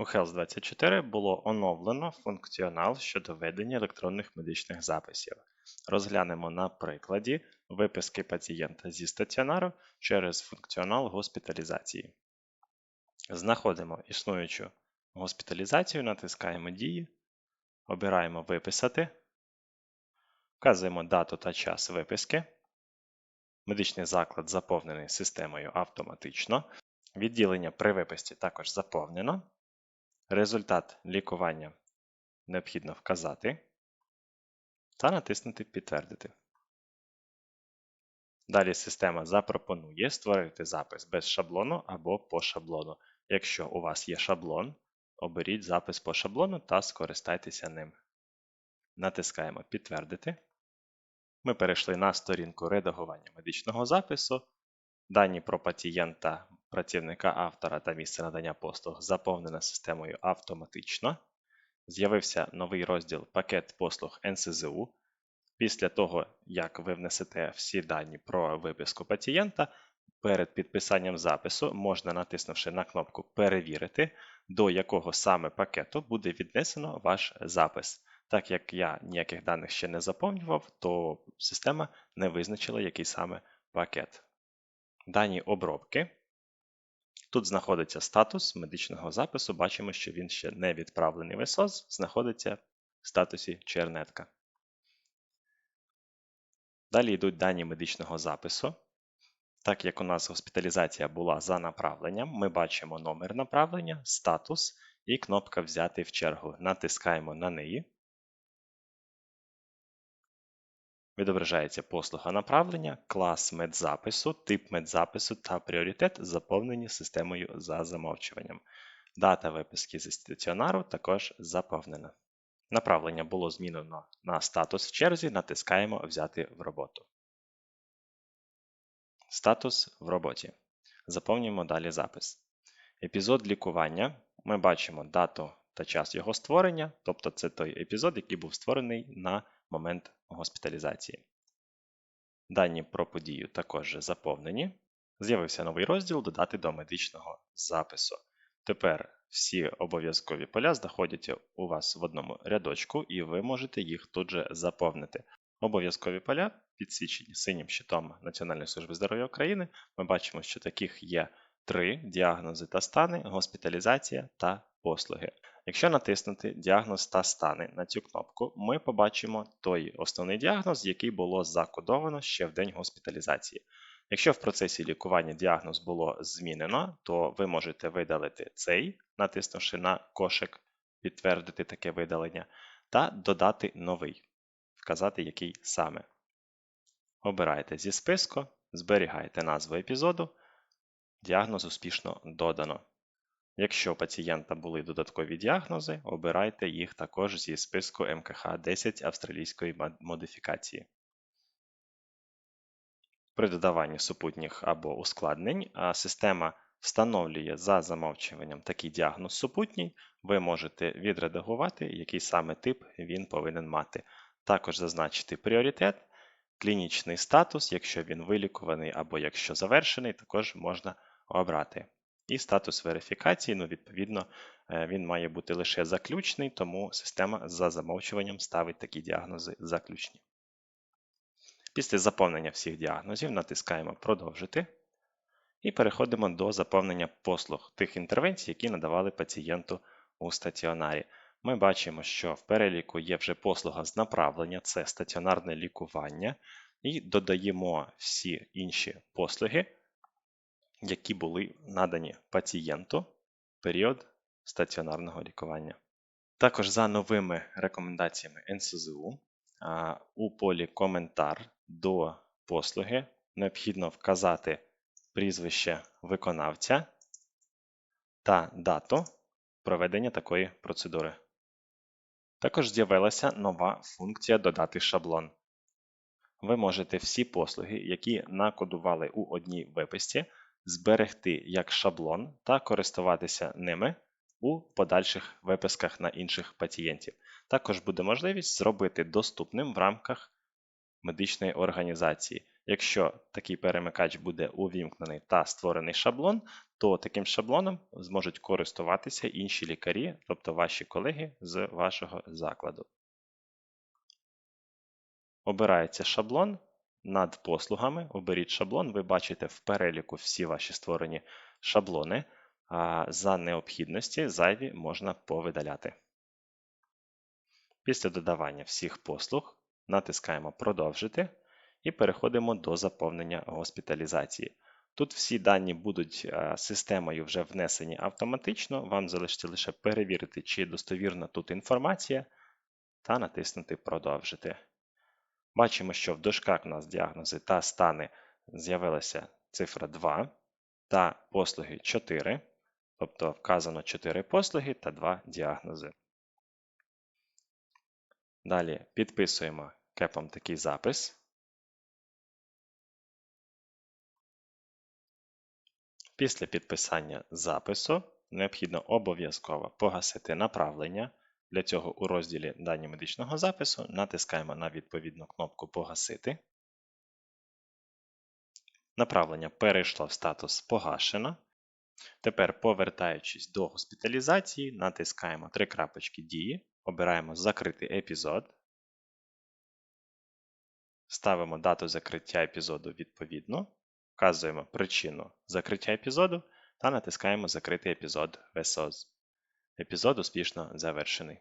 У Health24 було оновлено функціонал щодо ведення електронних медичних записів. Розглянемо на прикладі виписки пацієнта зі стаціонару через функціонал госпіталізації. Знаходимо існуючу госпіталізацію, натискаємо Дії, обираємо Виписати, вказуємо дату та час виписки. Медичний заклад заповнений системою автоматично. Відділення при виписці також заповнено. Результат лікування необхідно вказати та натиснути Підтвердити. Далі система запропонує створити запис без шаблону або по шаблону. Якщо у вас є шаблон, оберіть запис по шаблону та скористайтеся ним. Натискаємо Підтвердити. Ми перейшли на сторінку редагування медичного запису. Дані про пацієнта, працівника автора та місце надання послуг заповнено системою автоматично. З'явився новий розділ Пакет послуг НСЗУ. Після того, як ви внесете всі дані про виписку пацієнта, перед підписанням запису можна, натиснувши на кнопку Перевірити, до якого саме пакету буде віднесено ваш запис. Так як я ніяких даних ще не заповнював, то система не визначила, який саме пакет. Дані обробки. Тут знаходиться статус медичного запису. Бачимо, що він ще не відправлений в СОЗ, знаходиться в статусі чернетка. Далі йдуть дані медичного запису. Так як у нас госпіталізація була за направленням, ми бачимо номер направлення, статус і кнопка Взяти в чергу. Натискаємо на неї. Відображається послуга направлення, клас медзапису, тип медзапису та пріоритет заповнені системою за замовчуванням. Дата виписки зі стаціонару також заповнена. Направлення було змінено на статус в черзі, натискаємо Взяти в роботу. Статус в роботі. Заповнюємо далі запис. Епізод лікування. Ми бачимо дату та час його створення, тобто це той епізод, який був створений на момент госпіталізації. Дані про подію також заповнені. З'явився новий розділ Додати до медичного запису. Тепер всі обов'язкові поля знаходяться у вас в одному рядочку, і ви можете їх тут же заповнити. Обов'язкові поля підсвічені синім щитом Національної служби здоров'я України. Ми бачимо, що таких є три діагнози та стани, госпіталізація та послуги. Якщо натиснути діагноз та стани на цю кнопку, ми побачимо той основний діагноз, який було закодовано ще в день госпіталізації. Якщо в процесі лікування діагноз було змінено, то ви можете видалити цей, натиснувши на кошик, підтвердити таке видалення, та додати новий, вказати, який саме. Обирайте зі списку, зберігайте назву епізоду, діагноз успішно додано. Якщо у пацієнта були додаткові діагнози, обирайте їх також зі списку МКХ 10 австралійської модифікації. При додаванні супутніх або ускладнень система встановлює за замовчуванням такий діагноз супутній, ви можете відредагувати, який саме тип він повинен мати. Також зазначити пріоритет, клінічний статус, якщо він вилікуваний або якщо завершений, також можна обрати. І статус верифікації, ну, відповідно, е, він має бути лише заключний, тому система за замовчуванням ставить такі діагнози заключні. Після заповнення всіх діагнозів натискаємо Продовжити і переходимо до заповнення послуг тих інтервенцій, які надавали пацієнту у стаціонарі. Ми бачимо, що в переліку є вже послуга з направлення, це стаціонарне лікування, і додаємо всі інші послуги, які були надані пацієнту в період стаціонарного лікування. Також за новими рекомендаціями НСЗУ у полі Коментар до послуги необхідно вказати прізвище виконавця та дату проведення такої процедури. Також з'явилася нова функція Додати шаблон. Ви можете всі послуги, які накодували у одній виписці, зберегти як шаблон та користуватися ними у подальших виписках на інших пацієнтів. Також буде можливість зробити доступним в рамках медичної організації. Якщо такий перемикач буде увімкнений та створений шаблон, то таким шаблоном зможуть користуватися інші лікарі, тобто ваші колеги з вашого закладу. Обирається шаблон над послугами. Оберіть шаблон, ви бачите в переліку всі ваші створені шаблони, а за необхідності зайві можна повидаляти. Після додавання всіх послуг натискаємо Продовжити і переходимо до заповнення госпіталізації. Тут всі дані будуть е, системою вже внесені автоматично, вам залишиться лише перевірити, чи достовірна тут інформація, та натиснути Продовжити. Бачимо, що в дошках у нас діагнози та стани з'явилася цифра 2 та послуги 4, тобто вказано 4 послуги та 2 діагнози. Далі підписуємо кепом такий запис. Після підписання запису необхідно обов'язково погасити направлення. Для цього у розділі Дані медичного запису натискаємо на відповідну кнопку Погасити. Направлення перейшло в статус Погашено. Тепер, повертаючись до госпіталізації, натискаємо три крапочки дії, обираємо Закритий епізод. Ставимо дату закриття епізоду відповідно, вказуємо причину закриття епізоду та натискаємо Закритий епізод VSOS. Епізод успішно завершений.